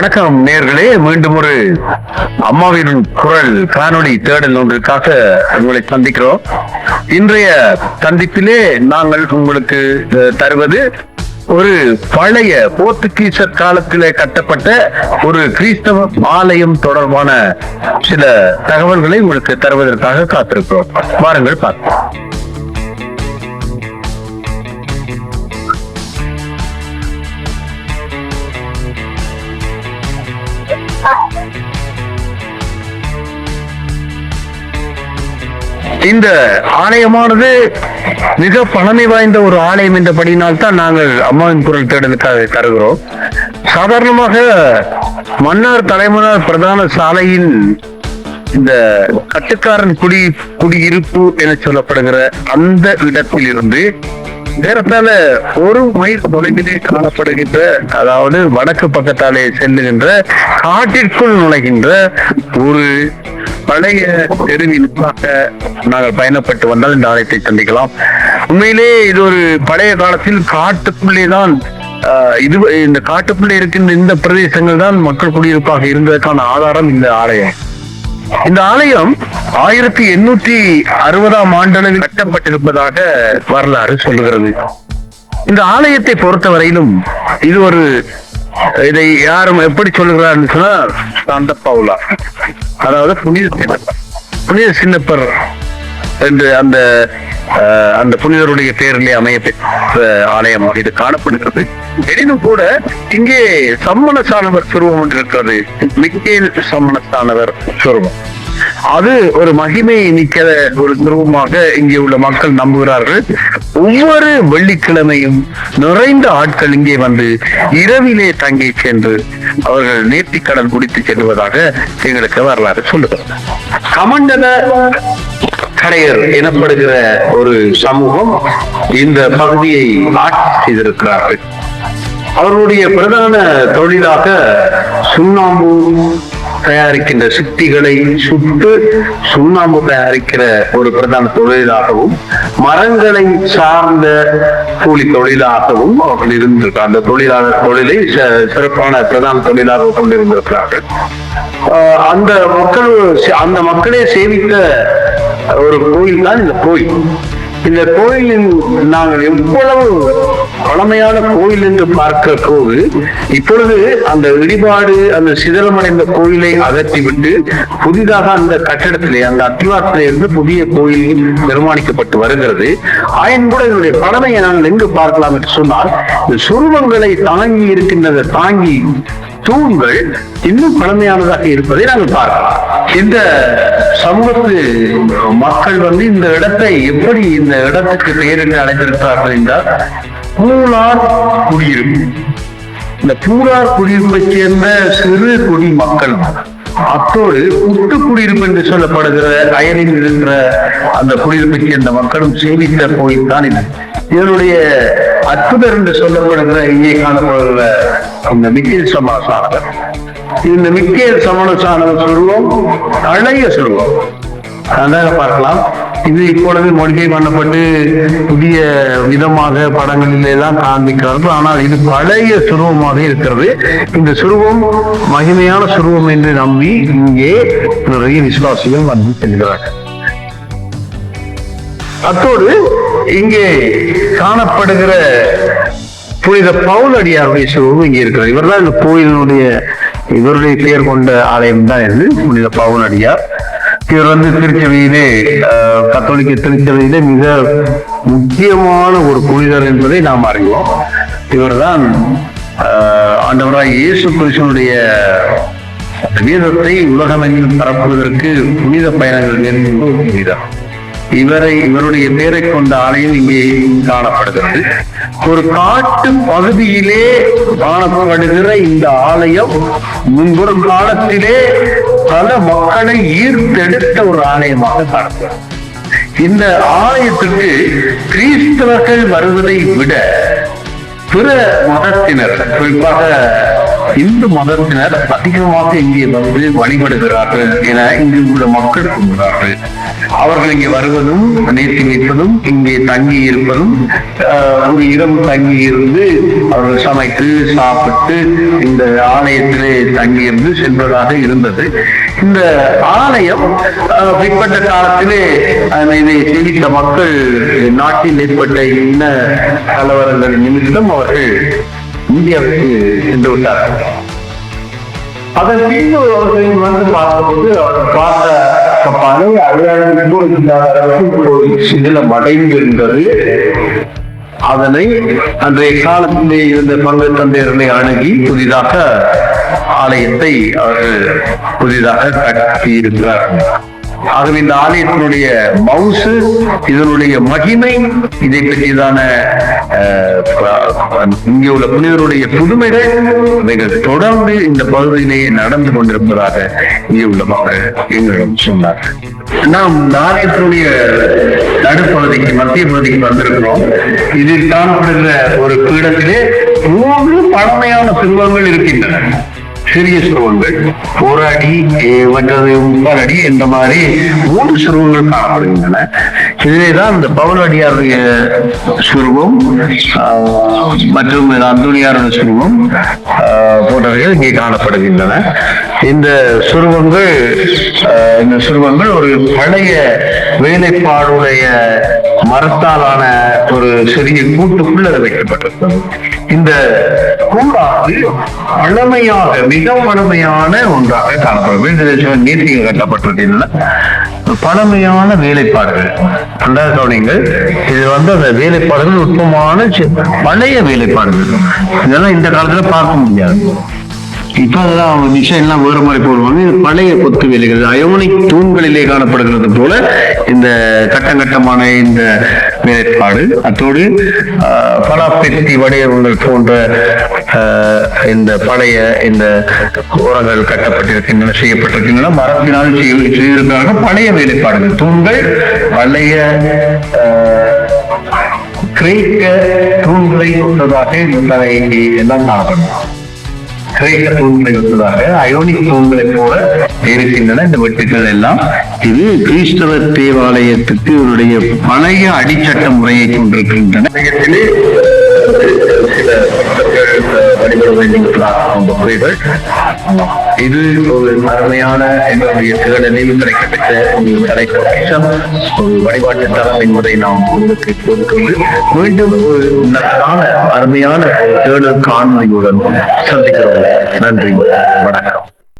வணக்கம் நேர்களே மீண்டும் ஒரு அம்மாவின் குரல் காணொளி தேடல் ஒன்றுக்காக உங்களை சந்திக்கிறோம். இன்றைய சந்திப்பிலே நாங்கள் உங்களுக்கு தருவது ஒரு பழைய போர்த்துகீசர் காலத்திலே கட்டப்பட்ட ஒரு கிறிஸ்தவ ஆலயம் தொடர்பான சில தகவல்களை உங்களுக்கு தருவதற்காக காத்திருக்கிறோம். வாருங்கள் பார்ப்போம். இந்த ஆலயமானது மிக பழமை வாய்ந்த ஒரு ஆலயம் என்றபடியினால் தான் நாங்கள் அம்மாவின் குரல் தேடலுக்காக கருகிறோம் சாதாரணமாக மன்னார் தலைமன்னார் பிரதான சாலையின் இந்த கட்டுக்காரன் குடி குடியிருப்பு என சொல்லப்படுகிற அந்த இடத்தில் இருந்து நேரத்தால ஒரு மைல் தொலைவிலே காணப்படுகின்ற அதாவது வடக்கு பக்கத்தாலே செல்லுகின்ற காட்டிற்குள் நுழைகின்ற ஒரு பழைய தெருவிலுக்காக நாங்கள் பயணப்பட்டு வந்தால் இந்த ஆலயத்தை சந்திக்கலாம். உண்மையிலே இது ஒரு பழைய காலத்தில் காட்டுக்குள்ளே தான் இது இந்த காட்டுக்குள்ளே இருக்கின்ற இந்த பிரதேசங்கள் தான் மக்கள் குடியிருப்பாக இருந்ததற்கான ஆதாரம் இந்த ஆலயம். இந்த ஆலயம் ஆயிரத்தி எண்ணூற்றி அறுபதாம் ஆண்டளவில் கட்டப்பட்டிருப்பதாக வரலாறு சொல்லுகிறது. இந்த ஆலயத்தை பொறுத்தவரையிலும் இது ஒரு இதை யாரும் எப்படி சொல்லுகிறார்னு சொன்னா சாந்த பவுலா. அதாவது புனித சின்னப்பர். புனித சின்னப்பர் என்று அந்த அஹ், அந்த புனிதருடைய பேரிலே அமைய ஆலயம் இது காணப்படுகிறது. எனினும் கூட இங்கே சம்மணசானவர் சுருவம் ஒன்று இருக்கிறது. மிக்கேல் சம்மணசானவர் சுருவம் அது ஒரு மகிமை நிக்கிற ஒரு துருவமாக இங்கே உள்ள மக்கள் நம்புகிறார்கள். ஒவ்வொரு வெள்ளிக்கிழமையும் நிறைந்த ஆட்கள் இங்கே வந்து இரவிலே தங்கி சென்று அவர்கள் நேர்த்திக்கடன் குடித்து செல்வதாக எங்களுக்கு வரலாறு சொல்லுகிறது. கமண்டல கரையர் எனப்படுகிற ஒரு சமூகம் இந்த பகுதியை ஆட்சி செய்திருக்கிறார்கள். அவர்களுடைய பிரதான தொழிலாக சுண்ணாம்பு தயாரிக்கின்ற சித்திகளை சுட்டு சுண்ணாம்பு தயாரிக்கிற ஒரு பிரதான தொழிலாகவும் மரங்களை சார்ந்த கூலி தொழிலாகவும் அவர்கள் இருந்திருக்கார் அந்த தொழிலாளர் தொழிலை ச- சிறப்பான பிரதான தொழிலாக கொண்டிருந்திருக்கிறார்கள். அந்த மக்கள் அந்த மக்களே சேமித்த ஒரு கோயில் தான் இந்த கோயில். இந்த கோயிலின் நாங்கள் எவ்வளவு பழமையான கோயில் என்று பார்க்கிற போது இப்பொழுது அந்த இடிபாடு அந்த சிதறமடைந்த கோயிலை அகற்றிவிட்டு புதிதாக அந்த கட்டடத்திலே அந்த அத்திவாரத்திலே இருந்து புதிய கோயில் நிர்மாணிக்கப்பட்டு வருகிறது. ஆயின் கூட இதனுடைய பழமையை நாங்கள் எங்கு பார்க்கலாம் என்று சொன்னால் இந்த சுருவங்களை தாங்கி இருக்கின்றதை தாங்கி தூண்கள் இன்னும் பழமையானதாக இருப்பதை நாங்கள் பார்க்கலாம். இந்த சமூகத்து மக்கள் வந்து இந்த இடத்தை எப்படி இந்த இடத்துக்கு பெயர் என்று அழைத்திருக்கிறார்கள் என்றால் பூலார் குடியிருப்பு. இந்த பூலார் குடியிருப்பை சேர்ந்த சிறு குடி மக்கள் அத்தோடு புட்டு குடியிருப்பு என்று சொல்லப்படுகிற அயலில் இருக்கிற அந்த குடியிருப்பை சேர்ந்த மக்களும் சேமித்த கோயில் தான் இது இதனுடைய அற்புதர் என்று சொல்லப்படுகிற இங்கே காணப்படுகிற அந்த மிக்கில் சமாசானவர் இந்த மிக்க சமண சாணவ சொல்வம் பழைய சொல்வம் அதாக பார்க்கலாம். இது இப்பொழுது மொழிகை பண்ணப்பட்டு புதிய விதமாக படங்களில் எல்லாம் காண்பிக்கிறார்கள் ஆனால் இது பழைய சுருவமாக இருக்கிறது. இந்த சுருவம் மகிமையான சுருவம் என்று நம்பி இங்கே நிறைய விசுவாசிகள் வந்து செல்கிறார்கள். அத்தோடு இங்கே காணப்படுகிற புனித பவுல் அடியாருடைய சுருவம் இங்கே இருக்கிறது. இவர்தான் இந்த கோயிலினுடைய இவருடைய பெயர் கொண்ட ஆலயம் தான் இது. புனித பவுல் அடியார் இவர் வந்து திருச்சபையிலே கத்தோலிக்க திருச்சபையிலே மிக முக்கியமான ஒரு புனிதர் என்பதை நாம் அறிவோம். இவர்தான் அஹ், ஆண்டவராய் இயேசு கிறிஸ்துவனுடைய வீரத்தை உலகமெங்கிலும் பரப்புவதற்கு புனித பயணங்கள் மேற்கொண்ட ஒரு இவரை இவருடைய பேரை கொண்ட ஆலயம் இங்கே காணப்படுகிறது. ஒரு காட்டு பகுதியிலே காணப்படுகிற இந்த ஆலயம் முன்பொரு காலத்திலே பல மக்களை ஈர்த்தெடுத்த ஒரு ஆலயமாக காணப்படுகிறது. இந்த ஆலயத்துக்கு கிறிஸ்தவர்கள் வருவதை விட பிற மதத்தினர் குறிப்பாக இந்து மதத்தினர் அதிகமாக இங்கே வந்து வழிபடுகிறார்கள் என இங்கு உள்ள மக்கள் கூறுகிறார்கள். அவர்கள் இங்கே வருவதும் நேர்த்தி வைப்பதும் இங்கே தங்கி இருப்பதும் ஒரு இரவு தங்கி இருந்து அவர்கள் சமைத்து சாப்பிட்டு இந்த ஆலயத்திலே தங்கி இருந்து செல்வதாக இருந்தது. இந்த ஆலயம் பிற்பட்ட காலத்திலே இதை செழித்த மக்கள் நாட்டில் ஏற்பட்ட இன்ன கலவரங்கள் நிமித்தம் அவர்கள் இந்தியாவிற்கு சென்று விட்டார்கள். அதன் பின்பு அவர்களின் வந்து பார்த்தபோது அவர் பார்த்த பல சிதிலம் அடைந்திருந்தது அதனை அன்றைய காலத்திலே இருந்த பங்கு தந்தையர்களை அணுகி புதிதாக ஆலயத்தை அவர்கள் புதிதாக கட்டியிருக்கிறார்கள். ஆகவே இந்த ஆலயத்தினுடைய மவுசு இதனுடைய மகிமை இதை பற்றியதான இங்கே உள்ள புனிதருடைய புதுமைகள் அவைகள் தொடர்ந்து இந்த பகுதியிலேயே நடந்து கொண்டிருப்பதாக இங்கே உள்ள மக்கள் எங்களிடம் சொன்னார்கள். நாம் இந்த ஆலயத்தினுடைய நடுப்பகுதிக்கு மத்திய பகுதிக்கு வந்திருக்கிறோம். இதில் காணப்படுகிற ஒரு பீடத்திலே மூன்று பழமையான சிறுவங்கள் இருக்கின்றன. சிறிய சிறுவங்கள். போராடி மற்றது முப்பாலடி அடி இந்த மாதிரி மூன்று சிறுவங்கள் காணப்படுகின்றன. இதிலே தான் இந்த பவுலடியாருடைய சுருவம் மற்றும் அந்தோனியாருடைய சுருவம் போன்றவைகள் இங்கே காணப்படுகின்றன. இந்த சுருவங்கள் ஆஹ், இந்த சுருவங்கள் ஒரு பழைய வேலைப்பாடுடைய மரத்தாலான ஒரு சிறிய கூட்டுக்குள்ள அது வைக்கப்பட்டிருக்கிறது. இந்த கூடாது பழமையாக மிக பழமையான ஒன்றாக காணப்படும். நீர்த்திகள் கட்டப்பட்டிருக்கின்றன. பழமையான வேலைப்பாடுகள். ரெண்டாவது கவனிங்கள் இது வந்து அந்த வேலைப்பாடுகள் நுட்பமான பழைய வேலைப்பாடுகள். இதெல்லாம் இந்த காலத்துல பார்க்க முடியாது. இப்ப அதெல்லாம் டிசைன்லாம் எல்லாம் வேறு மாதிரி போடுவாங்க. இது பழைய கொத்து வேலைகள் அயோனிக் தூண்களிலே காணப்படுகிறது போல இந்த கட்டம் கட்டமான இந்த வேலைப்பாடு. அத்தோடு பலாப்பெட்டி வடிவங்கள் போன்ற ஆஹ், இந்த பழைய இந்த ஓரங்கள் கட்டப்பட்டிருக்கின்றன செய்யப்பட்டிருக்கின்றன. மரத்தினால் செய்ய- செய்திருக்கிறார்கள். பழைய வேலைப்பாடுகள். தூண்கள் பழைய ஆஹ், கிரேக்க தூண்களை கொண்டதாக இந்த எல்லாம் காணப்படும். கிரேக்க தூண்களை ஒத்ததாக அயோனிக் தூண்களை போல இருக்கின்றன இந்த வெட்டுக்கள் எல்லாம். இது கிறிஸ்தவ தேவாலயத்துக்கு இவருடைய பழைய அடிச்சட்ட முறையை கொண்டிருக்கின்றன. ஆலயத்திலே சில பக்தர்கள் வழிபட வேண்டியிருக்கிறார்கள் புரிகள் இது ஒரு அருமையான எங்களுடைய திகழலில் கிடைக்கப்பட்ட ஒரு கலை ஒரு வழிபாட்டு தரம் என்பதை நாம் உங்களுக்கு கொடுக்கிறது மீண்டும் ஒரு நல்ல அருமையான தேடல் காணொலியுடன் சந்திக்கிறோம். நன்றி வணக்கம்.